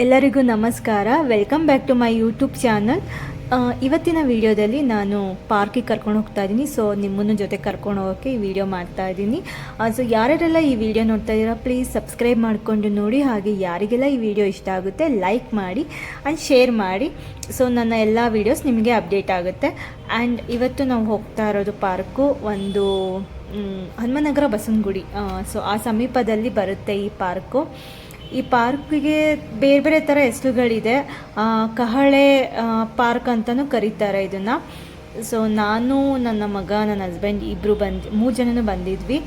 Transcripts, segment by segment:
ಎಲ್ಲರಿಗೂ ನಮಸ್ಕಾರ. Welcome back to my YouTube channel ಇವತ್ತಿನ ವಿಡಿಯೋದಲ್ಲಿ ನಾನು ಪಾರ್ಕಿಗೆ ಕರ್ಕೊಂಡು ಹೋಗ್ತಾ ಇದ್ದೀನಿ. ಸೊ ನಿಮ್ಮನ್ನು ಜೊತೆ ಕರ್ಕೊಂಡು ಹೋಗೋಕ್ಕೆ ಈ ವಿಡಿಯೋ ಮಾಡ್ತಾ ಇದ್ದೀನಿ. ಸೊ ಯಾರ್ಯಾರೆಲ್ಲ ಈ ವಿಡಿಯೋ ನೋಡ್ತಾ ಇದ್ದೀರಾ ಪ್ಲೀಸ್ ಸಬ್ಸ್ಕ್ರೈಬ್ ಮಾಡಿಕೊಂಡು ನೋಡಿ. ಹಾಗೆ ಯಾರಿಗೆಲ್ಲ ಈ ವಿಡಿಯೋ ಇಷ್ಟ ಆಗುತ್ತೆ ಲೈಕ್ ಮಾಡಿ ಆ್ಯಂಡ್ ಶೇರ್ ಮಾಡಿ. ಸೊ ನನ್ನ ಎಲ್ಲ ವೀಡಿಯೋಸ್ ನಿಮಗೆ ಅಪ್ಡೇಟ್ ಆಗುತ್ತೆ. ಆ್ಯಂಡ್ ಇವತ್ತು ನಾವು ಹೋಗ್ತಾ ಇರೋದು ಪಾರ್ಕು ಒಂದು ಹನುಮನಗರ ಬಸವನಗುಡಿ. ಸೊ ಆ ಸಮೀಪದಲ್ಲಿ ಬರುತ್ತೆ ಈ ಪಾರ್ಕು ಈ ಪಾರ್ಕಿಗೆ ಬೇರೆ ಬೇರೆ ಥರ ಹೆಸರುಗಳಿದೆ. ಕಹಳೆ ಪಾರ್ಕ್ ಅಂತಲೂ ಕರೀತಾರೆ ಇದನ್ನು. ಸೊ ನಾನು, ನನ್ನ ಮಗ, ನನ್ನ ಹಸ್ಬೆಂಡ್ ಇಬ್ಬರು ಬಂದು, ಮೂರು ಜನನೂ ಬಂದಿದ್ವಿ.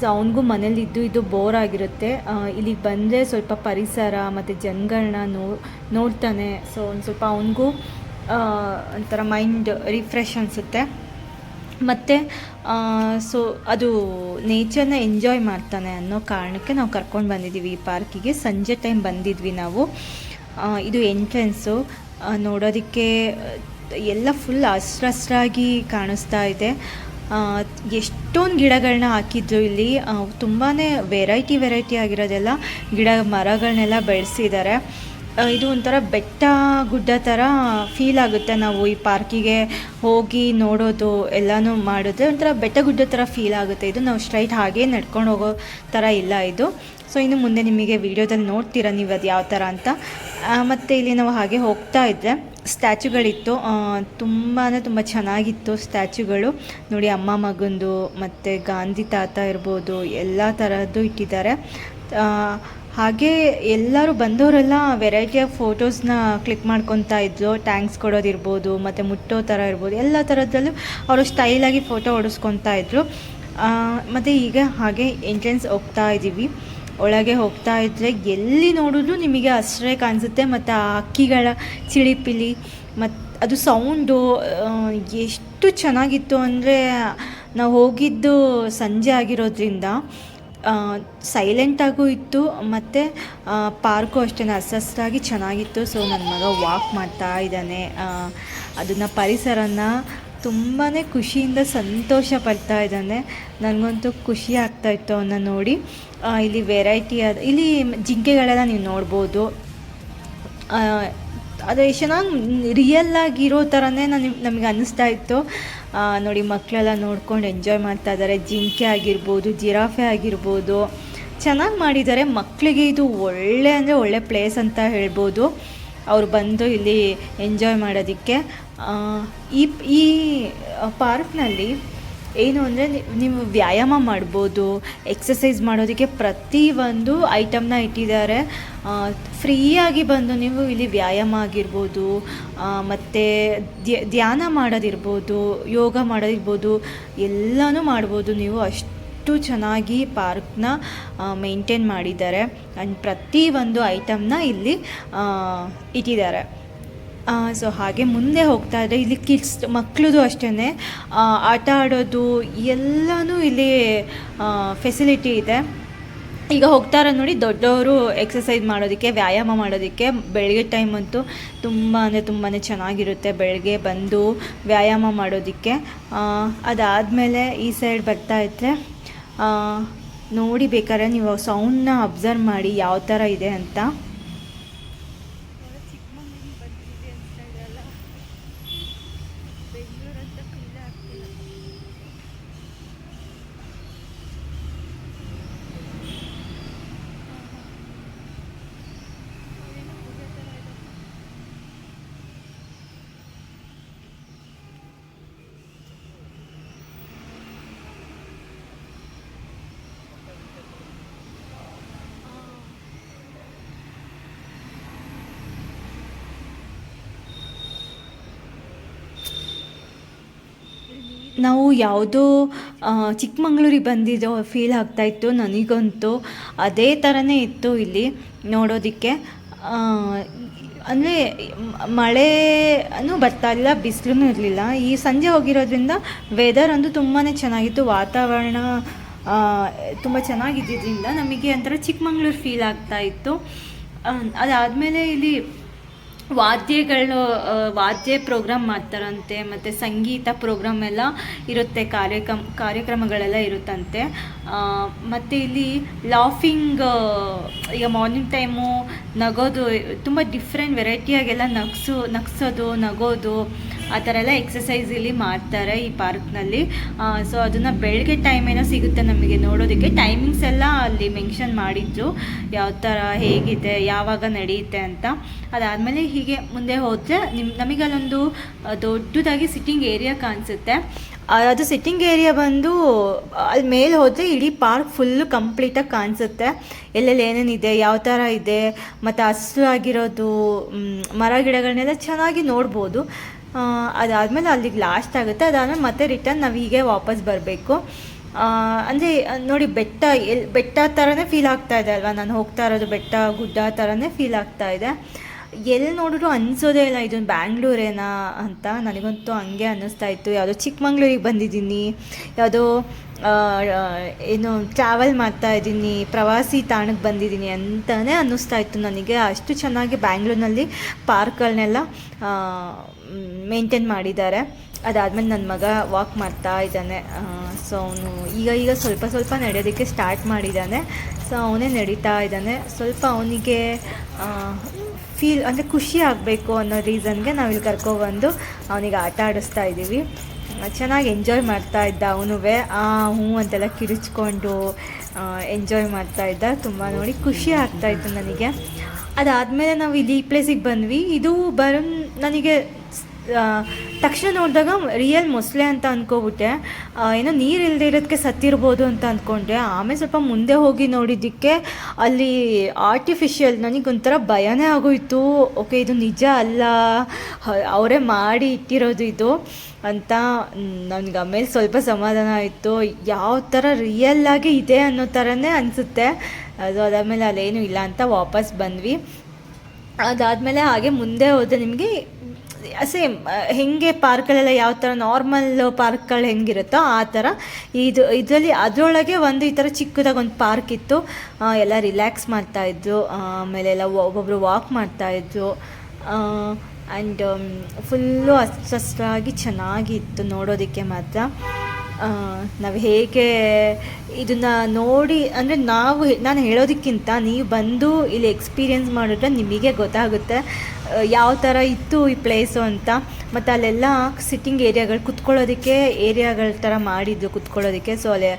ಸೊ ಅವನಿಗೂ ಮನೇಲಿದ್ದು ಇದು ಬೋರ್ ಆಗಿರುತ್ತೆ. ಇಲ್ಲಿಗೆ ಬಂದರೆ ಸ್ವಲ್ಪ ಪರಿಸರ ಮತ್ತು ಜನಗಳನ್ನ ನೋ, ನೋಡ್ತಾನೆ. ಸೊ ಒಂದು ಸ್ವಲ್ಪ ಅವನಿಗೂ ಒಂಥರ ಮೈಂಡ್ ರಿಫ್ರೆಶ್ ಅನಿಸುತ್ತೆ. ಮತ್ತು ಸೊ ಅದು ನೇಚರ್ನ ಎಂಜಾಯ್ ಮಾಡ್ತಾನೆ ಅನ್ನೋ ಕಾರಣಕ್ಕೆ ನಾವು ಕರ್ಕೊಂಡು ಬಂದಿದ್ದೀವಿ ಈ ಪಾರ್ಕಿಗೆ ಸಂಜೆ ಟೈಮ್ ಬಂದಿದ್ವಿ ನಾವು. ಇದು ಎಂಟ್ರೆನ್ಸು ನೋಡೋದಕ್ಕೆ, ಎಲ್ಲ ಫುಲ್ ಹಸ್ರಸ್ರಾಗಿ ಕಾಣಿಸ್ತಾ ಇದೆ. ಎಷ್ಟೊಂದು ಗಿಡಗಳನ್ನ ಹಾಕಿದ್ರು ಇಲ್ಲಿ. ತುಂಬಾ ವೆರೈಟಿ ವೆರೈಟಿ ಆಗಿರೋದೆಲ್ಲ ಗಿಡ ಮರಗಳನ್ನೆಲ್ಲ ಬೆಳೆಸಿದ್ದಾರೆ. ಇದು ಒಂಥರ ಬೆಟ್ಟ ಗುಡ್ಡ ಥರ ಫೀಲ್ ಆಗುತ್ತೆ ನಾವು ಈ ಪಾರ್ಕಿಗೆ ಹೋಗಿ ನೋಡೋದು, ಎಲ್ಲನೂ ಮಾಡಿದ್ರೆ ಒಂಥರ ಬೆಟ್ಟ ಗುಡ್ಡ ಥರ ಫೀಲ್ ಆಗುತ್ತೆ. ಇದು ನಾವು ಸ್ಟ್ರೈಟ್ ಹಾಗೆ ನಡ್ಕೊಂಡು ಹೋಗೋ ಥರ ಇಲ್ಲ ಇದು. ಸೊ ಇನ್ನು ಮುಂದೆ ನಿಮಗೆ ವಿಡಿಯೋದಲ್ಲಿ ನೋಡ್ತೀರಾ ನೀವು ಅದು ಯಾವ ಥರ ಅಂತ. ಮತ್ತು ಇಲ್ಲಿ ನಾವು ಹಾಗೆ ಹೋಗ್ತಾ ಇದ್ದರೆ ಸ್ಟ್ಯಾಚುಗಳಿತ್ತು. ತುಂಬಾ ತುಂಬ ಚೆನ್ನಾಗಿತ್ತು ಸ್ಟ್ಯಾಚುಗಳು. ನೋಡಿ, ಅಮ್ಮ ಮಗಂದು, ಮತ್ತು ಗಾಂಧಿ ತಾತ ಇರ್ಬೋದು, ಎಲ್ಲ ಥರದ್ದು ಇಟ್ಟಿದ್ದಾರೆ. ಹಾಗೆ ಎಲ್ಲರೂ ಬಂದವರೆಲ್ಲ ವೆರೈಟಿ ಆಫ್ ಫೋಟೋಸ್ನ ಕ್ಲಿಕ್ ಮಾಡ್ಕೊತಾ ಇದ್ದರು ಟ್ಯಾಂಕ್ಸ್ ಕೊಡೋದಿರ್ಬೋದು ಮತ್ತು ಮುಟ್ಟೋ ಥರ ಇರ್ಬೋದು, ಎಲ್ಲ ಥರದ್ದಲ್ಲೂ ಅವರು ಸ್ಟೈಲಾಗಿ ಫೋಟೋ ಹೊಡಿಸ್ಕೊತಾ ಇದ್ದರು ಮತ್ತು ಈಗ ಹಾಗೆ ಎಂಟ್ರೆನ್ಸ್ ಹೋಗ್ತಾ ಇದ್ದೀವಿ ಒಳಗೆ ಹೋಗ್ತಾ ಇದ್ದರೆ ಎಲ್ಲಿ ನೋಡಿದ್ರು ನಿಮಗೆ ಅಷ್ಟೇ ಕಾಣಿಸುತ್ತೆ, ಮತ್ತು ಆ ಅಕ್ಕಿಗಳ ಚಿಳಿಪಿಲಿ ಮತ್ತು ಅದು ಸೌಂಡು ಎಷ್ಟು ಚೆನ್ನಾಗಿತ್ತು ಅಂದರೆ ನಾವು ಹೋಗಿದ್ದು ಸಂಜೆ ಆಗಿರೋದ್ರಿಂದ ಸೈಲೆಂಟಾಗೂ ಇತ್ತು, ಮತ್ತು ಪಾರ್ಕು ಅಷ್ಟೇ ಹಸ್ರಾಗಿ ಚೆನ್ನಾಗಿತ್ತು. ಸೊ ನನ್ನ ಮಗ ವಾಕ್ ಮಾಡ್ತಾ ಇದ್ದಾನೆ. ಅದನ್ನು ಪರಿಸರನ ತುಂಬಾ ಖುಷಿಯಿಂದ ಸಂತೋಷ ಪಡ್ತಾ ಇದ್ದಾನೆ. ನನಗಂತೂ ಖುಷಿ ಆಗ್ತಾ ಇತ್ತು ಅವನ್ನ ನೋಡಿ. ಇಲ್ಲಿ ವೆರೈಟಿ ಆದ, ಇಲ್ಲಿ ಜಿಂಕೆಗಳೆಲ್ಲ ನೀವು ನೋಡ್ಬೋದು. ಅದು ಚೆನ್ನಾಗಿ ರಿಯಲ್ ಆಗಿರೋ ಥರನೇ ನನಗೆ ನಮಗೆ ಅನ್ನಿಸ್ತಾ ಇತ್ತು. ನೋಡಿ ಮಕ್ಕಳೆಲ್ಲ ನೋಡ್ಕೊಂಡು ಎಂಜಾಯ್ ಮಾಡ್ತಾ ಇದ್ದಾರೆ ಜಿಂಕೆ ಆಗಿರ್ಬೋದು, ಜಿರಾಫೆ ಆಗಿರ್ಬೋದು. ಚೆನ್ನಾಗಿ ಮಾಡಿದ್ದಾರೆ ಮಕ್ಕಳಿಗೆ ಇದು ಒಳ್ಳೆ ಅಂದರೆ ಒಳ್ಳೆ ಪ್ಲೇಸ್ ಅಂತ ಹೇಳ್ಬೋದು. ಅವ್ರು ಬಂದು ಇಲ್ಲಿ ಎಂಜಾಯ್ ಮಾಡೋದಕ್ಕೆ. ಈ ಈ ಪಾರ್ಕ್ನಲ್ಲಿ ಏನು ಅಂದರೆ ನೀವು ವ್ಯಾಯಾಮ ಮಾಡ್ಬೋದು ಎಕ್ಸಸೈಸ್ ಮಾಡೋದಕ್ಕೆ ಪ್ರತಿಯೊಂದು ಐಟಮ್ನ ಇಟ್ಟಿದ್ದಾರೆ. ಫ್ರೀಯಾಗಿ ಬಂದು ನೀವು ಇಲ್ಲಿ ವ್ಯಾಯಾಮ ಆಗಿರ್ಬೋದು ಮತ್ತು ಧ್ಯಾನ ಮಾಡೋದಿರ್ಬೋದು, ಯೋಗ ಮಾಡೋದಿರ್ಬೋದು, ಎಲ್ಲನೂ ಮಾಡ್ಬೋದು. ನೀವು ಅಷ್ಟು ಚೆನ್ನಾಗಿ ಪಾರ್ಕ್ನ ಮೇಂಟೈನ್ ಮಾಡಿದ್ದಾರೆ. ಆ್ಯಂಡ್ ಪ್ರತಿಯೊಂದು ಐಟಮ್ನ ಇಲ್ಲಿ ಇಟ್ಟಿದ್ದಾರೆ. ಸೊ ಹಾಗೆ ಮುಂದೆ ಹೋಗ್ತಾ ಇದ್ದರೆ ಇಲ್ಲಿ ಕಿಡ್ಸ್ ಮಕ್ಕಳದು ಅಷ್ಟೇ ಆಟ ಆಡೋದು ಎಲ್ಲನೂ ಇಲ್ಲಿ ಫೆಸಿಲಿಟಿ ಇದೆ. ಈಗ ಹೋಗ್ತಾರ ನೋಡಿ ದೊಡ್ಡವರು ಎಕ್ಸಸೈಸ್ ಮಾಡೋದಕ್ಕೆ, ವ್ಯಾಯಾಮ ಮಾಡೋದಕ್ಕೆ ಬೆಳಗ್ಗೆ ಟೈಮ್ ಅಂತೂ ತುಂಬ ಅಂದರೆ ತುಂಬಾ ಚೆನ್ನಾಗಿರುತ್ತೆ ಬೆಳಗ್ಗೆ ಬಂದು ವ್ಯಾಯಾಮ ಮಾಡೋದಕ್ಕೆ. ಅದಾದಮೇಲೆ ಈ ಸೈಡ್ ಬರ್ತಾ ಇದ್ದರೆ ನೋಡಿ ಬೇಕಾದ್ರೆ ನೀವು ಸೌಂಡ್ನ ಅಬ್ಸರ್ವ್ ಮಾಡಿ ಯಾವ ಥರ ಇದೆ ಅಂತ. ನಾವು ಯಾವುದೋ ಚಿಕ್ಕಮಂಗ್ಳೂರಿಗೆ ಬಂದಿದ್ದೋ ಫೀಲ್ ಆಗ್ತಾಯಿತ್ತು ನನಗಂತೂ. ಅದೇ ಥರನೇ ಇತ್ತು ಇಲ್ಲಿ ನೋಡೋದಕ್ಕೆ. ಅಂದರೆ ಮಳೆನೂ ಬರ್ತಾ ಇಲ್ಲ ಬಿಸಿಲೂ ಇರಲಿಲ್ಲ. ಈ ಸಂಜೆ ಹೋಗಿರೋದ್ರಿಂದ ವೆದರ್ ಅಂತೂ ತುಂಬಾ ಚೆನ್ನಾಗಿತ್ತು. ವಾತಾವರಣ ತುಂಬ ಚೆನ್ನಾಗಿದ್ದರಿಂದ ನಮಗೆ ಒಂಥರ ಚಿಕ್ಕಮಂಗ್ಳೂರು ಫೀಲ್ ಆಗ್ತಾ ಇತ್ತು. ಅದಾದಮೇಲೆ ಇಲ್ಲಿ ವಾದ್ಯಗಳು ವಾದ್ಯ ಪ್ರೋಗ್ರಾಮ್ ಮಾಡ್ತಾರಂತೆ, ಮತ್ತು ಸಂಗೀತ ಪ್ರೋಗ್ರಾಮ್ ಎಲ್ಲ ಇರುತ್ತೆ, ಕಾರ್ಯಕ್ರಮ, ಕಾರ್ಯಕ್ರಮಗಳೆಲ್ಲ ಇರುತ್ತಂತೆ. ಮತ್ತು ಇಲ್ಲಿ ಲಾಫಿಂಗ್ ಈಗ ಮಾರ್ನಿಂಗ್ ಟೈಮು ನಗೋದು, ತುಂಬ ಡಿಫ್ರೆಂಟ್ ವೆರೈಟಿಯಾಗೆಲ್ಲ ನಗ್ಸು, ನಗ್ಸೋದು, ನಗೋದು ಆ ಥರ ಎಲ್ಲ ಎಕ್ಸಸೈಸ್ ಇಲ್ಲಿ ಮಾಡ್ತಾರೆ ಈ ಪಾರ್ಕ್ನಲ್ಲಿ. ಸೊ ಅದನ್ನು ಬೆಳಗ್ಗೆ ಟೈಮ್ ಏನೋ ಸಿಗುತ್ತೆ ನಮಗೆ ನೋಡೋದಕ್ಕೆ. ಟೈಮಿಂಗ್ಸ್ ಎಲ್ಲ ಅಲ್ಲಿ ಮೆನ್ಷನ್ ಮಾಡಿದ್ರು ಯಾವ ಥರ ಹೇಗಿದೆ, ಯಾವಾಗ ನಡೆಯುತ್ತೆ ಅಂತ. ಅದಾದಮೇಲೆ ಹೀಗೆ ಮುಂದೆ ಹೋದರೆ ನಿಮ್ ನಮಗೆ ಅಲ್ಲೊಂದು ದೊಡ್ಡದಾಗಿ ಸಿಟ್ಟಿಂಗ್ ಏರಿಯಾ ಕಾಣಿಸುತ್ತೆ. ಅದು ಸಿಟ್ಟಿಂಗ್ ಏರಿಯಾ ಬಂದು, ಅಲ್ಲಿ ಮೇಲೆ ಹೋದರೆ ಇಡೀ ಪಾರ್ಕ್ ಫುಲ್ಲು ಕಂಪ್ಲೀಟಾಗಿ ಕಾಣಿಸುತ್ತೆ. ಎಲ್ಲೆಲ್ಲಿ ಏನೇನಿದೆ ಯಾವ ಥರ ಇದೆ, ಮತ್ತು ಹಸಿರಾಗಿರೋದು ಆಗಿರೋದು ಮರ ಗಿಡಗಳನ್ನೆಲ್ಲ ಚೆನ್ನಾಗಿ ನೋಡ್ಬೋದು. ಅದಾದಮೇಲೆ ಅಲ್ಲಿಗೆ ಲಾಸ್ಟ್ ಆಗುತ್ತೆ. ಅದಾದಮೇಲೆ ಮತ್ತೆ ರಿಟರ್ನ್ ನಾವು ಹೀಗೆ ವಾಪಸ್ ಬರಬೇಕು. ಅಂದರೆ ನೋಡಿ ಬೆಟ್ಟ, ಎಲ್, ಬೆಟ್ಟ ಥರನೇ ಫೀಲ್ ಆಗ್ತಾ ಇದೆ ಅಲ್ವಾ? ನಾನು ಹೋಗ್ತಾ ಇರೋದು ಬೆಟ್ಟ, ಗುಡ್ಡ ಥರನೇ ಫೀಲ್ ಆಗ್ತಾ ಇದೆ. ಎಲ್ಲಿ ನೋಡಿದ್ರು ಅನ್ಸೋದೇ ಇಲ್ಲ ಇದೊಂದು ಬ್ಯಾಂಗ್ಳೂರೇನಾ ಅಂತ ನನಗಂತೂ ಹಂಗೆ ಅನ್ನಿಸ್ತಾ ಇತ್ತು. ಯಾವುದೋ ಚಿಕ್ಕಮಂಗ್ಳೂರಿಗೆ ಬಂದಿದ್ದೀನಿ, ಯಾವುದೋ ಏನು ಟ್ರಾವೆಲ್ ಮಾಡ್ತಾ ಇದ್ದೀನಿ, ಪ್ರವಾಸಿ ತಾಣಕ್ಕೆ ಬಂದಿದ್ದೀನಿ ಅಂತಲೇ ಅನ್ನಿಸ್ತಾ ಇತ್ತು ನನಗೆ. ಅಷ್ಟು ಚೆನ್ನಾಗಿ ಬ್ಯಾಂಗ್ಳೂರಿನಲ್ಲಿ ಪಾರ್ಕ್ಗಳನ್ನೆಲ್ಲ ಮೇಂಟೈನ್ ಮಾಡಿದ್ದಾರೆ. ಅದಾದಮೇಲೆ ನನ್ನ ಮಗ ವಾಕ್ ಮಾಡ್ತಾ ಇದ್ದಾನೆ. ಸೊ ಅವನು ಈಗ ಈಗ ಸ್ವಲ್ಪ ಸ್ವಲ್ಪ ನಡೆಯೋದಕ್ಕೆ ಸ್ಟಾರ್ಟ್ ಮಾಡಿದ್ದಾನೆ. ಸೊ ಅವನೇ ನಡೀತಾ ಇದ್ದಾನೆ. ಸ್ವಲ್ಪ ಅವನಿಗೆ ಫೀಲ್ ಅಂದರೆ ಖುಷಿ ಆಗಬೇಕು ಅನ್ನೋ ರೀಸನ್ಗೆ ನಾವಿಲ್ಲಿ ಕರ್ಕೊಬಂದು ಅವನಿಗೆ ಆಟ ಆಡಿಸ್ತಾ ಇದ್ದೀವಿ. ಚೆನ್ನಾಗಿ ಎಂಜಾಯ್ ಮಾಡ್ತಾ ಇದ್ದ ಅವನು ಆ ಹ್ಞೂ ಅಂತೆಲ್ಲ ಕಿರಿಚ್ಕೊಂಡು ಎಂಜಾಯ್ ಮಾಡ್ತಾ ಇದ್ದ. ತುಂಬ ನೋಡಿ ಖುಷಿ ಆಗ್ತಾಯಿತ್ತು ನನಗೆ. ಅದಾದಮೇಲೆ ನಾವು ಇಲ್ಲಿ ಈ ಪ್ಲೇಸಿಗೆ ಬಂದ್ವಿ. ಇದು ಬರೋ ನನಗೆ ತಕ್ಷಣ ನೋಡಿದಾಗ ರಿಯಲ್ ಮೊಸಳೆ ಅಂತ ಅಂದ್ಕೊಬಿಟ್ಟೆ ಏನೋ ನೀರು ಇಲ್ಲದೆ ಇರೋದಕ್ಕೆ ಸತ್ತಿರ್ಬೋದು ಅಂತ ಅಂದ್ಕೊಂಡೆ ಆಮೇಲೆ ಸ್ವಲ್ಪ ಮುಂದೆ ಹೋಗಿ ನೋಡಿದ್ದಕ್ಕೆ ಅಲ್ಲಿ ಆರ್ಟಿಫಿಷಿಯಲ್ ನನಗೊಂಥರ ಭಯನೇ ಆಗೋಯ್ತು. ಓಕೆ, ಇದು ನಿಜ ಅಲ್ಲ. ಅವರೇ ಮಾಡಿ ಇಟ್ಟಿರೋದು ಇದು ಅಂತ ನನಗೆ ಆಮೇಲೆ ಸ್ವಲ್ಪ ಸಮಾಧಾನ ಆಯಿತು. ಯಾವ ಥರ ರಿಯಲ್ ಆಗಿ ಇದೆ ಅನ್ನೋ ಥರನೇ ಅನಿಸುತ್ತೆ. ಅದು ಅದಾದಮೇಲೆ ಅಲ್ಲೇನೂ ಇಲ್ಲ ಅಂತ ವಾಪಸ್ ಬಂದ್ವಿ. ಅದಾದಮೇಲೆ ಹಾಗೆ ಮುಂದೆ ಹೋದರೆ ನಿಮಗೆ ಸೇಮ್ ಹೆಂಗೆ ಪಾರ್ಕ್ಗಳೆಲ್ಲ ಯಾವ ಥರ ನಾರ್ಮಲ್ ಪಾರ್ಕ್ಗಳು ಹೆಂಗಿರುತ್ತೋ ಆ ಥರ ಇದು, ಇದರಲ್ಲಿ ಅದರೊಳಗೆ ಒಂದು ಈ ಥರ ಚಿಕ್ಕದಾಗಿ ಒಂದು ಪಾರ್ಕ್ ಇತ್ತು. ಎಲ್ಲ ರಿಲ್ಯಾಕ್ಸ್ ಮಾಡ್ತಾಯಿದ್ರು ಆಮೇಲೆ ಎಲ್ಲ ಒಬ್ಬೊಬ್ಬರು ವಾಕ್ ಮಾಡ್ತಾಯಿದ್ರು ಆ್ಯಂಡ್ ಫುಲ್ಲು ಹಸ್ರಾಗಿ ಚೆನ್ನಾಗಿತ್ತು ನೋಡೋದಕ್ಕೆ ಮಾತ್ರ. ನಾವು ಹೇಗೆ ಇದನ್ನು ನೋಡಿ, ಅಂದರೆ ನಾವು ನಾನು ಹೇಳೋದಕ್ಕಿಂತ ನೀವು ಬಂದು ಇಲ್ಲಿ ಎಕ್ಸ್ಪೀರಿಯೆನ್ಸ್ ಮಾಡಿದ್ರೆ ನಿಮಗೆ ಗೊತ್ತಾಗುತ್ತೆ. ಯಾವ ಥರ ಇತ್ತು ಈ ಪ್ಲೇಸು ಅಂತ. ಮತ್ತು ಅಲ್ಲೆಲ್ಲ ಸಿಟ್ಟಿಂಗ್ ಏರಿಯಾಗಳು ಕುತ್ಕೊಳ್ಳೋದಕ್ಕೆ ಏರಿಯಾಗಳ ಥರ ಮಾಡಿದ್ದು ಕುತ್ಕೊಳ್ಳೋದಕ್ಕೆ. ಸೊ ಅಲ್ಲಿ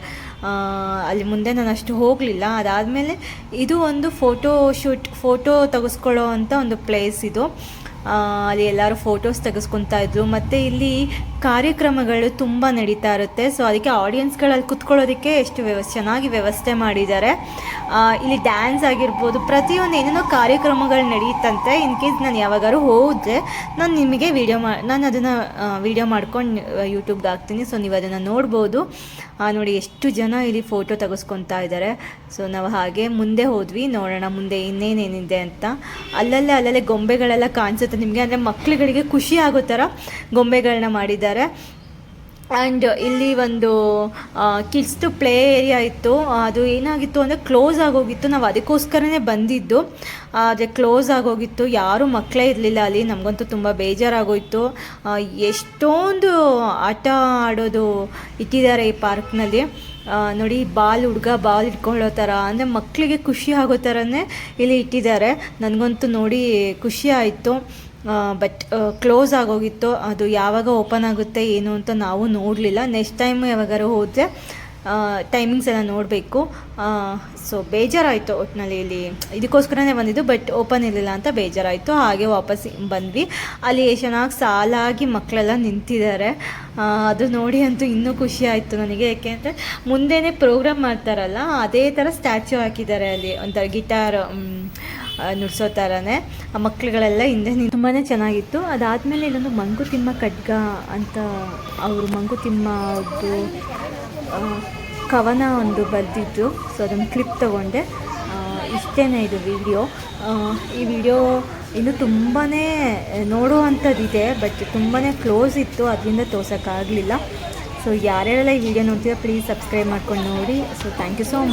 ಅಲ್ಲಿ ಮುಂದೆ ನಾನು ಅಷ್ಟು ಹೋಗಲಿಲ್ಲ. ಅದಾದಮೇಲೆ ಇದು ಒಂದು ಫೋಟೋ ಶೂಟ್ ಫೋಟೋ ತೆಗೆಸ್ಕೊಳ್ಳೋ ಅಂಥ ಒಂದು ಪ್ಲೇಸ್ ಇದು. ಅಲ್ಲಿ ಎಲ್ಲರೂ ಫೋಟೋಸ್ ತೆಗೆಸ್ಕೊತಾ ಇದ್ರು. ಮತ್ತು ಇಲ್ಲಿ ಕಾರ್ಯಕ್ರಮಗಳು ತುಂಬ ನಡೀತಾ ಇರುತ್ತೆ. ಸೊ ಅದಕ್ಕೆ ಆಡಿಯನ್ಸ್ಗಳಲ್ಲಿ ಕುತ್ಕೊಳ್ಳೋದಕ್ಕೆ ಎಷ್ಟು ವ್ಯವಸ್ಥೆ ಚೆನ್ನಾಗಿ ವ್ಯವಸ್ಥೆ ಮಾಡಿದ್ದಾರೆ. ಇಲ್ಲಿ ಡ್ಯಾನ್ಸ್ ಆಗಿರ್ಬೋದು, ಪ್ರತಿಯೊಂದು ಏನೇನೋ ಕಾರ್ಯಕ್ರಮಗಳು ನಡೆಯುತ್ತಂತೆ ಇನ್ ಕೇಸ್ ನಾನು ಯಾವಾಗಾದ್ರು ಹೋದರೆ, ನಾನು ನಿಮಗೆ ವಿಡಿಯೋ ಮಾ, ನಾನು ಅದನ್ನು ವಿಡಿಯೋ ಮಾಡ್ಕೊಂಡು ಯೂಟ್ಯೂಬ್ಗೆ ಹಾಕ್ತೀನಿ. ಸೊ ನೀವು ಅದನ್ನು ನೋಡ್ಬೋದು. ನೋಡಿ ಎಷ್ಟು ಜನ ಇಲ್ಲಿ ಫೋಟೋ ತೆಗೆಸ್ಕೊತಾ ಇದ್ದಾರೆ ಸೊ ನಾವು ಹಾಗೆ ಮುಂದೆ ಹೋದ್ವಿ, ನೋಡೋಣ ಮುಂದೆ ಇನ್ನೇನೇನಿದೆ ಅಂತ. ಅಲ್ಲಲ್ಲೇ ಅಲ್ಲಲ್ಲೇ ಗೊಂಬೆಗಳೆಲ್ಲ ಕಾಣಿಸುತ್ತೆ. ನಿಮಗೆ ಅಂದರೆ ಮಕ್ಕಳುಗಳಿಗೆ ಖುಷಿ ಆಗೋ ಥರ ಗೊಂಬೆಗಳನ್ನ ಮಾಡಿದ್ದಾರೆ. ಆ್ಯಂಡ್ ಇಲ್ಲಿ ಒಂದು ಕಿಡ್ಸ್ದು ಪ್ಲೇ ಏರಿಯಾ ಇತ್ತು. ಅದು ಏನಾಗಿತ್ತು ಅಂದರೆ ಕ್ಲೋಸ್ ಆಗೋಗಿತ್ತು. ನಾವು ಅದಕ್ಕೋಸ್ಕರನೇ ಬಂದಿದ್ದು. ಆದರೆ ಕ್ಲೋಸ್ ಆಗೋಗಿತ್ತು. ಯಾರೂ ಮಕ್ಕಳೇ ಇರಲಿಲ್ಲ ಅಲ್ಲಿ. ನಮಗಂತೂ ತುಂಬ ಬೇಜಾರಾಗೋಯಿತು. ಎಷ್ಟೊಂದು ಆಟ ಆಡೋದು ಇಟ್ಟಿದ್ದಾರೆ ಈ ಪಾರ್ಕ್ನಲ್ಲಿ ನೋಡಿ, ಬಾಲ್ ಹುಡುಗ ಬಾಲ್ ಇಟ್ಕೊಳ್ಳೋ ಥರ ಅಂದರೆ ಮಕ್ಕಳಿಗೆ ಖುಷಿ ಆಗೋ ಥರನೇ ಇಲ್ಲಿ ಇಟ್ಟಿದ್ದಾರೆ. ನನಗಂತೂ ನೋಡಿ ಖುಷಿ ಆಯಿತು. ಬಟ್ ಕ್ಲೋಸ್ ಆಗೋಗಿತ್ತು. ಅದು ಯಾವಾಗ ಓಪನ್ ಆಗುತ್ತೆ, ಏನು ಅಂತ ನಾವು ನೋಡಲಿಲ್ಲ. ನೆಕ್ಸ್ಟ್ ಟೈಮ್ ಯಾವಾಗಾರು ಹೋದರೆ ಟೈಮಿಂಗ್ಸ್ ಎಲ್ಲ ನೋಡಬೇಕು. ಸೊ ಬೇಜಾರಾಯಿತು ಒಟ್ಟಿನಲ್ಲಿ ಇಲ್ಲಿ. ಇದಕ್ಕೋಸ್ಕರನೇ ಬಂದಿದ್ದು ಬಟ್ ಓಪನ್ ಇರಲಿಲ್ಲ ಅಂತ ಬೇಜಾರಾಯಿತು. ಹಾಗೆ ವಾಪಸ್ ಬಂದ್ವಿ. ಅಲ್ಲಿ ಚೆನ್ನಾಗಿ ಸಾಲಾಗಿ ಮಕ್ಕಳೆಲ್ಲ ನಿಂತಿದ್ದಾರೆ. ಅದು ನೋಡಿ ಅಂತೂ ಇನ್ನೂ ಖುಷಿ ಆಯಿತು ನನಗೆ. ಯಾಕೆಂದರೆ ಮುಂದೆನೇ ಪ್ರೋಗ್ರಾಮ್ ಮಾಡ್ತಾರಲ್ಲ ಅದೇ ಥರ ಸ್ಟ್ಯಾಚ್ಯೂ ಹಾಕಿದ್ದಾರೆ ಅಲ್ಲಿ. ಒಂಥರ ಗಿಟಾರ್ ನುಡ್ಸೋ ಥರನೇ ಆ ಮಕ್ಕಳುಗಳೆಲ್ಲ ಹಿಂದೆ ತುಂಬಾ ಚೆನ್ನಾಗಿತ್ತು. ಅದಾದಮೇಲೆ ಇಲ್ಲೊಂದು ಮಂಕುತಿಮ್ಮ ಖಡ್ಗ ಅಂತ ಅವರು ಮಂಕುತಿಮ್ಮ ಆ, ಕವನ ಒಂದು ಬರೆದಿದ್ದು ಸೊ ಅದನ್ನು ಕ್ಲಿಪ್ ತೊಗೊಂಡೆ. ಇಷ್ಟೇ ಇದು ವಿಡಿಯೋ ಈ ವಿಡಿಯೋ ಇನ್ನು ತುಂಬಾ ನೋಡುವಂಥದ್ದಿದೆ ಬಟ್ ತುಂಬಾ ಕ್ಲೋಸ್ ಇತ್ತು, ಅದರಿಂದ ತೋರ್ಸೋಕ್ಕಾಗಲಿಲ್ಲ. ಸೊ ಯಾರ್ಯಾರೆಲ್ಲ ಈ ವಿಡಿಯೋ ನೋಡ್ತೀರಾ ಪ್ಲೀಸ್ ಸಬ್ಸ್ಕ್ರೈಬ್ ಮಾಡ್ಕೊಂಡು ನೋಡಿ. So thank you so much